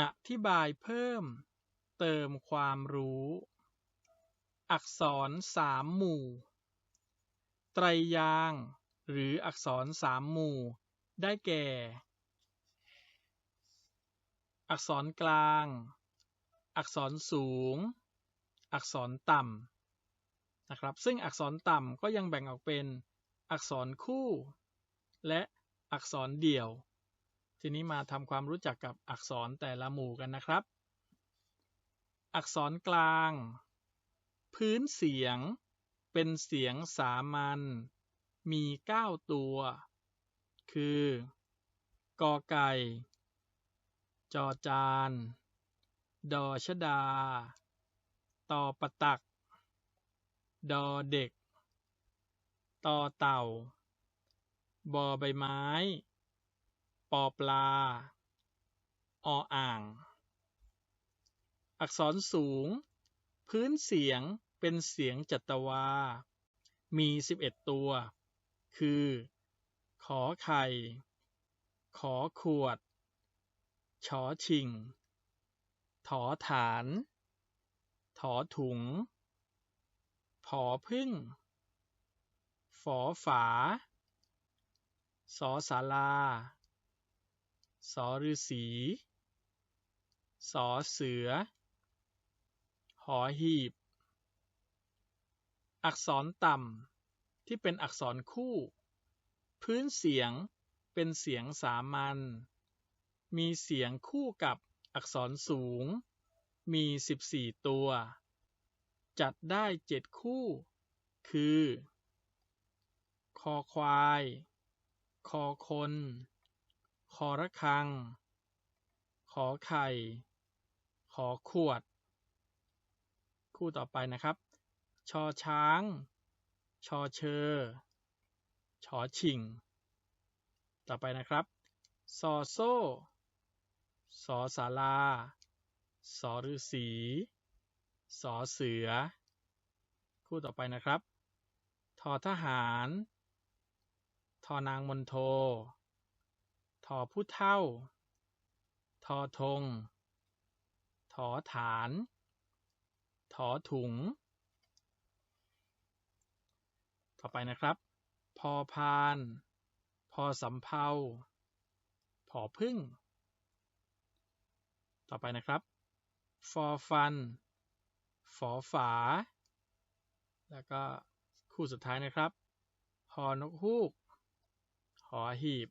อธิบายเพิ่ม เติมความรู้ อักษรสามหมู่ ไตรยาง หรืออักษรสามหมู่ ได้แก่ อักษรกลาง อักษรสูง อักษรต่ำนะครับ ซึ่งอักษรต่ำก็ยังแบ่งออกเป็น อักษรคู่ และอักษรเดี่ยว ทีนี้มาทำความรู้จักกับอักษรแต่ละหมู่กันนะครับ อักษรกลาง พื้นเสียง เป็นเสียงสามัญมี 9 ตัว คือกอไก่ จอจาน ดอชดา ตอปะตัก ดอเด็ก ตอเต่า บอใบไม้ อปลา ออ่าง อักษรสูง พื้นเสียงเป็นเสียงจัตวา มี 11 ตัว คือ ขอไข่ ขอขวด ชอชิง ถอฐาน ถอถุง ผอพึ่ง ฝอฝาสอศาลา สอฤษี สอเสือ หอหีบ อักษรต่ำที่เป็นอักษรคู่ พื้นเสียงเป็นเสียงสามัญ มีเสียงคู่กับอักษรสูง มี 14 ตัว จัดได้7คู่ คือ คอควาย คอคน คอระฆัง ขอไข่ ขอขวด คู่ต่อไปนะครับ ชอช้าง ชอเชอ ชอชิง ต่อไปนะครับซอโซ่สอศาลาสอฤาษีสอเสือ คู่ต่อไปนะครับ ทอทหาร ทอนางมนโท ทอผู้เท่า ทอธง ถอฐาน ถอถุง ต่อไปนะครับ พอพาน พอสำเภาผอพึ่ง ต่อไปนะครับ ฟอฟัน ฝอฝา แล้วก็คู่สุดท้ายนะครับ หอนกฮูก หอหีบ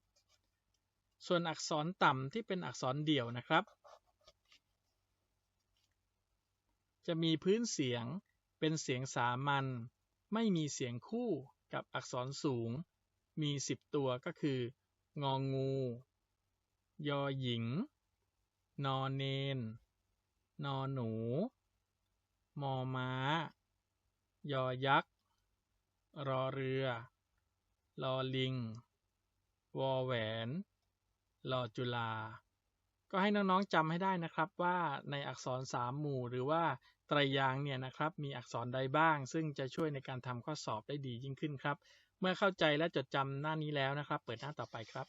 ส่วนอักษรต่ำที่เป็นอักษรเดี่ยวนะครับ จะมีพื้นเสียงเป็นเสียงสามัญไม่มีเสียงคู่กับอักษรสูง มี 10 ตัวก็คือ งองู ยอหญิง นอเนน นอหนู มอม้า ยอยักษ์ รอเรือ ลอลิง วอแหวน ลอจุลา ก็ให้น้องๆจำให้ได้นะครับว่าในอักษรสามหมู่หรือว่าไตรยางเนี่ยนะครับมีอักษรใดบ้าง ซึ่งจะช่วยในการทำข้อสอบได้ดียิ่งขึ้นครับ เมื่อเข้าใจและจดจำหน้านี้แล้วนะครับ เปิดหน้าต่อไปครับ